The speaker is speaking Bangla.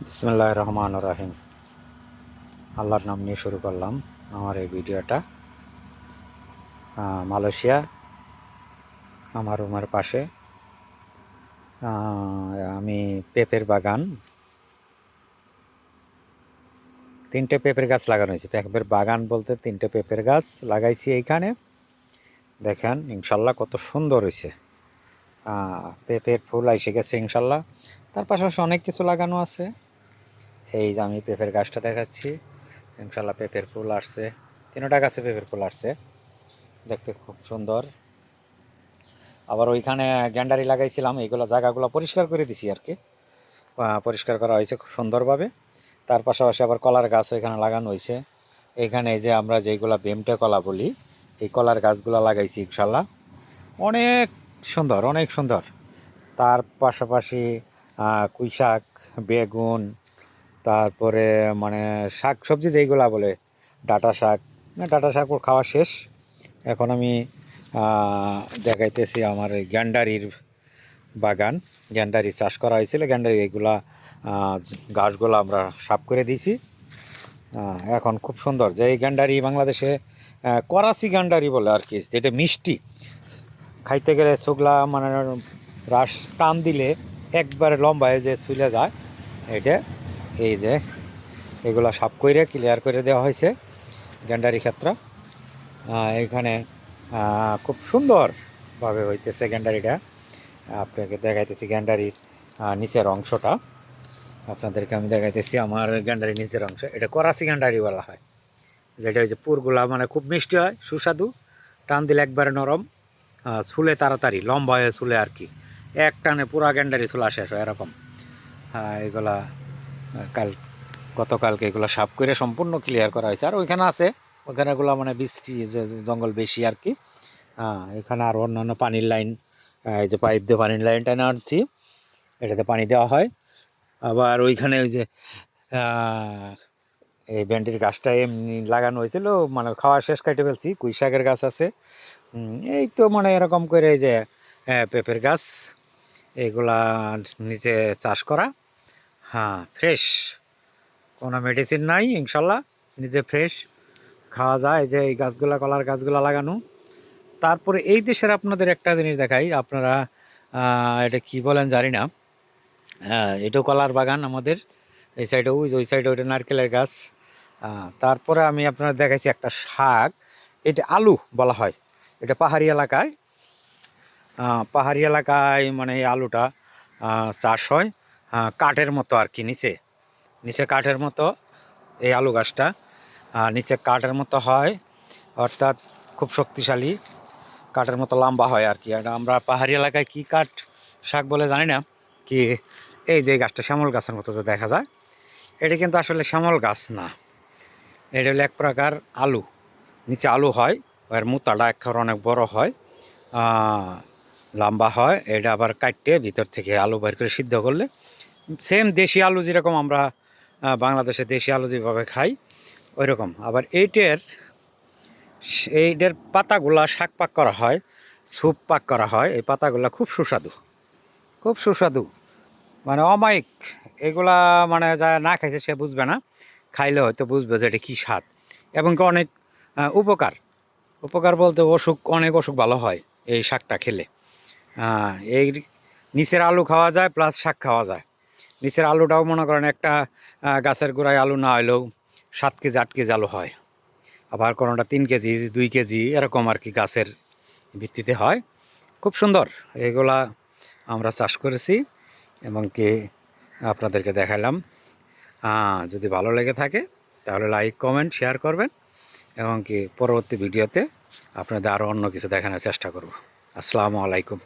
বিসমুল্লাহ রহমান রাহিম আল্লাহর নাম নিয়ে শুরু করলাম আমার এই ভিডিওটা। মালয়েশিয়া, আমার রুমের পাশে। আমি পেঁপের বাগান। তিনটে পেঁপের গাছ লাগানো হয়েছে। পেঁপের বাগান বলতে তিনটে পেঁপের গাছ লাগাইছি এইখানে। দেখেন, ইনশাল্লাহ কত সুন্দর হয়েছে। পেঁপের ফুল এসে গেছে ইনশাল্লাহ। তার পাশাপাশি অনেক কিছু লাগানো আছে। এই যে আমি পেঁপের গাছটা দেখাচ্ছি। ইনশাল্লাহ পেঁপের ফুল আসছে। তিনটা গাছে পেঁপের ফুল আসছে। দেখতে খুব সুন্দর। আবার ওইখানে গ্যান্ডারি লাগাইছিলাম এইগুলো জায়গাগুলো পরিষ্কার করে দিছি আর কি পরিষ্কার করা হয়েছে খুব সুন্দরভাবে। তার পাশাপাশি আবার কলার গাছ এখানে লাগানো হয়েছে। এখানে যে আমরা যেইগুলা বেমটে কলা বলি এই কলার গাছগুলো লাগাইছি ইনশাল্লাহ। অনেক সুন্দর অনেক সুন্দর। তার পাশাপাশি আহ, কুই শাক বেগুন তারপরে মানে শাক, সবজি যেইগুলা বলে, ডাটা শাক। ডাটা শাক ওর খাওয়া শেষ। এখন আমি দেখাইতেছি আমার গ্যান্ডারির বাগান। গ্যান্ডারি চাষ করা হয়েছিল। গ্যান্ডারি এইগুলা ঘাসগুলো আমরা সাফ করে দিয়েছি। এখন খুব সুন্দর। যে এই গ্যান্ডারি বাংলাদেশে করাচি গ্যান্ডারি বলে আর কি, যেটা মিষ্টি। খাইতে গেলে চোখলা মানে রাস টান দিলে একবারে লম্বা হয়ে যে চুলে যায়, এটা এই যে, এগুলা সাফ করে ক্লিয়ার করে দেওয়া হয়েছে গ্যান্ডারি ক্ষেত্র। এখানে খুব সুন্দরভাবে হইতেছে গ্যান্ডারিটা। আপনাকে দেখাইতেছি গ্যান্ডারির নিচের অংশটা। আপনাদেরকে আমি দেখাইতেছি আমার গ্যান্ডারির নিচের অংশ। এটা করাচি গ্যান্ডারি বলা হয়। যেটা ওই যে পুরগুলা মানে খুব মিষ্টি হয়, সুস্বাদু, টান দিলে একবারে নরম চুলে তাড়াতাড়ি, লম্বা হয়ে চুলে আর কি। এক টানে পুরা গ্যান্ডারি চুলা শেষ হয় এরকম। হ্যাঁ এগুলা কাল গতকালকে এগুলো সাফ করে সম্পূর্ণ ক্লিয়ার করা হয়েছে। আর ওইখানে আছে, ওইখানে এগুলো মানে বৃষ্টি, যে জঙ্গল বেশি আর কি। হ্যাঁ এখানে আর অন্যান্য পানির লাইন এই যে পাইপ দিয়ে পানির লাইনটা আনছি এটাতে পানি দেওয়া হয়। আবার ওইখানে ওই যে এই ভেন্ডির গাছটা এমনি লাগানো হয়েছিল মানে খাওয়া শেষ কাটে ফেলছি, কুই শাকের গাছ আছে। এই তো মানে এরকম করে এই যে পেঁপের গাছ, এগুলা নিচে চাষ করা। হ্যাঁ ফ্রেশ কোনো মেডিসিন নাই, ইনশাল্লাহ। নিজে ফ্রেশ খাওয়া যায় যে এই গাছগুলা, কলার গাছগুলা লাগানো। তারপরে এই দেশের আপনাদের একটা জিনিস দেখাই, আপনারা এটা কি বলেন জানি না। হ্যাঁ এটাও কলার বাগান আমাদের, এই সাইডে ওই সাইডে ওইটা নারকেলের গাছ। তারপরে আমি আপনার দেখাইছি একটা শাক, এটা আলু বলা হয়। এটা পাহাড়ি এলাকায়। পাহাড়ি এলাকায় মানে এই আলুটা চাষ হয়। কাঠের মতো আর কি নিচে। নিচে কাঠের মতো এই আলু গাছটা। নিচে কাঠের মতো হয়, অর্থাৎ খুব শক্তিশালী, কাঠের মতো লম্বা হয় আর কি। আর আমরা পাহাড়ি এলাকায় কি কাঠ শাক বলে জানি না, কি এই যে গাছটা শ্যামল গাছের মতো যে দেখা যায়, এটা কিন্তু আসলে শ্যামল গাছ না। এটা হলো এক প্রকার আলু। নিচে আলু হয়, এর মুতাটা একবার অনেক বড় হয়। লম্বা হয়, এটা আবার কাটতে ভিতর থেকে আলু বের করে সিদ্ধ করলে সেম দেশি আলু যেরকম আমরা বাংলাদেশে দেশি আলু যেভাবে খাই ওই রকম আবার এইটার এইটার পাতাগুলা শাক পাক করা হয়, স্যুপ পাক করা হয়, এই পাতাগুলা খুব সুস্বাদু। খুব সুস্বাদু। মানে অমায়িক। এগুলা মানে যা না খাইছে সে বুঝবে না। খাইলে হয়তো বুঝবে যে এটা কী স্বাদ। এবং অনেক উপকার। উপকার বলতে অসুখ, অনেক অসুখ ভালো হয় এই শাকটা খেলে। আহ, এই নিচের আলু খাওয়া যায় প্লাস শাক খাওয়া যায়। নিচের আলুটাও মনে করেন একটা গাছের গোড়ায় আলু না হলেও সাত কেজি আট কেজি আলু হয়। আবার কোনোটা তিন কেজি দুই কেজি এরকম আর কি গাছের ভিত্তিতে হয়। খুব সুন্দর। এগুলা আমরা চাষ করেছি এবং কি আপনাদেরকে দেখালাম। যদি ভালো লেগে থাকে তাহলে লাইক কমেন্ট শেয়ার করবেন এবং কি পরবর্তী ভিডিওতে আপনাদের আরও অন্য কিছু দেখানোর চেষ্টা করব। আসসালামু আলাইকুম।